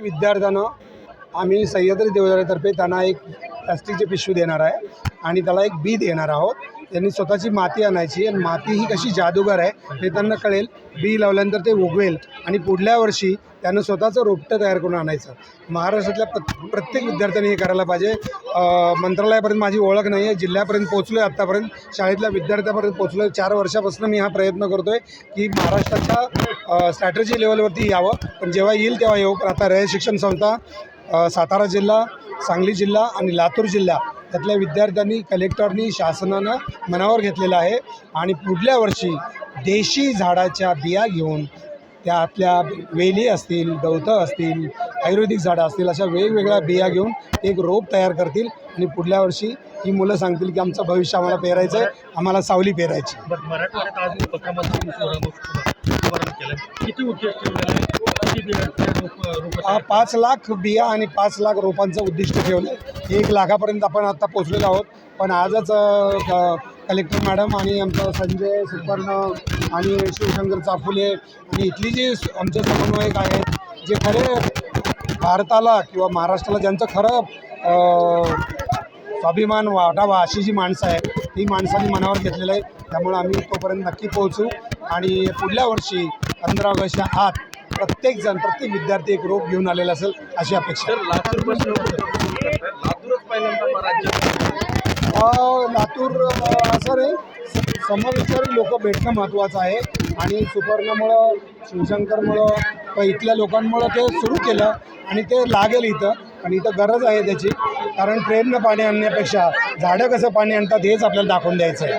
विद्यार्थ्यानं आम्ही सह्याद्री देवदाऱ्यातर्फे त्यांना एक प्लास्टिकची पिशवी देणार आहे आणि त्याला एक बी देणार आहोत. त्यांनी स्वतःची माती आणायची आणि माती ही कशी जादूगार आहे हे त्यांना कळेल. बी लावल्यानंतर ते उगवेल आणि पुढल्या वर्षी त्यानं स्वतःचं रोपटं तयार करून आणायचं. महाराष्ट्रातल्या प्र प्रत्येक विद्यार्थ्यांनी हे करायला पाहिजे. मंत्रालयापर्यंत माझी ओळख नाही आहे. जिल्ह्यापर्यंत पोचलो आहे आत्तापर्यंत. शाळेतल्या विद्यार्थ्यापर्यंत पोचलो आहे चार वर्षापासून मी हा प्रयत्न करतो आहे की महाराष्ट्राच्या स्ट्रॅटजी लेवलवरती यावं. पण जेव्हा येईल तेव्हा येऊ. पण आता रयत शिक्षण संस्था सातारा जिल्हा सांगली जिल्हा आणि लातूर जिल्हा त्यातल्या विद्यार्थ्यांनी कलेक्टरनी शासनानं मनावर घेतलेलं आहे. आणि पुढल्या वर्षी देशी झाडाच्या बिया घेऊन त्यातल्या वेली असतील गवतं असतील आयुर्वेदिक झाडं असतील अशा वेगवेगळ्या बिया घेऊन एक रोप तयार करतील. आणि पुढल्या वर्षी ही मुलं सांगतील की आमचं भविष्य आम्हाला पेरायचं आहे आम्हाला सावली पेरायची मराठवाड्यात आज किती आहे किती हा पाच लाख बिया आणि पाच लाख रोपांचं उद्दिष्ट ठेवलं आहे एक लाखापर्यंत आपण आता पोचलेलो आहोत. पण आजच क- कलेक्टर मॅडम आणि आमचं संजय सुपर्ण आणि शिवशंकर चाफुले आणि इथली जी आमचे समन्वयक आहेत जे खरे भारताला किंवा महाराष्ट्राला ज्यांचं खरं स्वाभिमान वाटावा अशी जी माणसं आहेत ती माणसांनी मनावर घेतलेलं आहे. त्यामुळे आम्ही तोपर्यंत नक्की पोहोचू. आणि पुढल्या वर्षी पंधरा ऑगस्टच्या आत प्रत्येकजण प्रत्येक विद्यार्थी एक रोप घेऊन आलेला असेल अशी अपेक्षा. तर लातूर असं स- समविचारी लोक भेटणं महत्त्वाचं आहे. आणि सुपर्णमुळं शिवशंकरमुळं व इथल्या लोकांमुळं ते सुरू केलं आणि ते लागेल इथं. आणि इथं गरज आहे त्याची. कारण ट्रेननं पाणी आणण्यापेक्षा झाडं कसं पाणी आणतात हेच आपल्याला दाखवून द्यायचं आहे.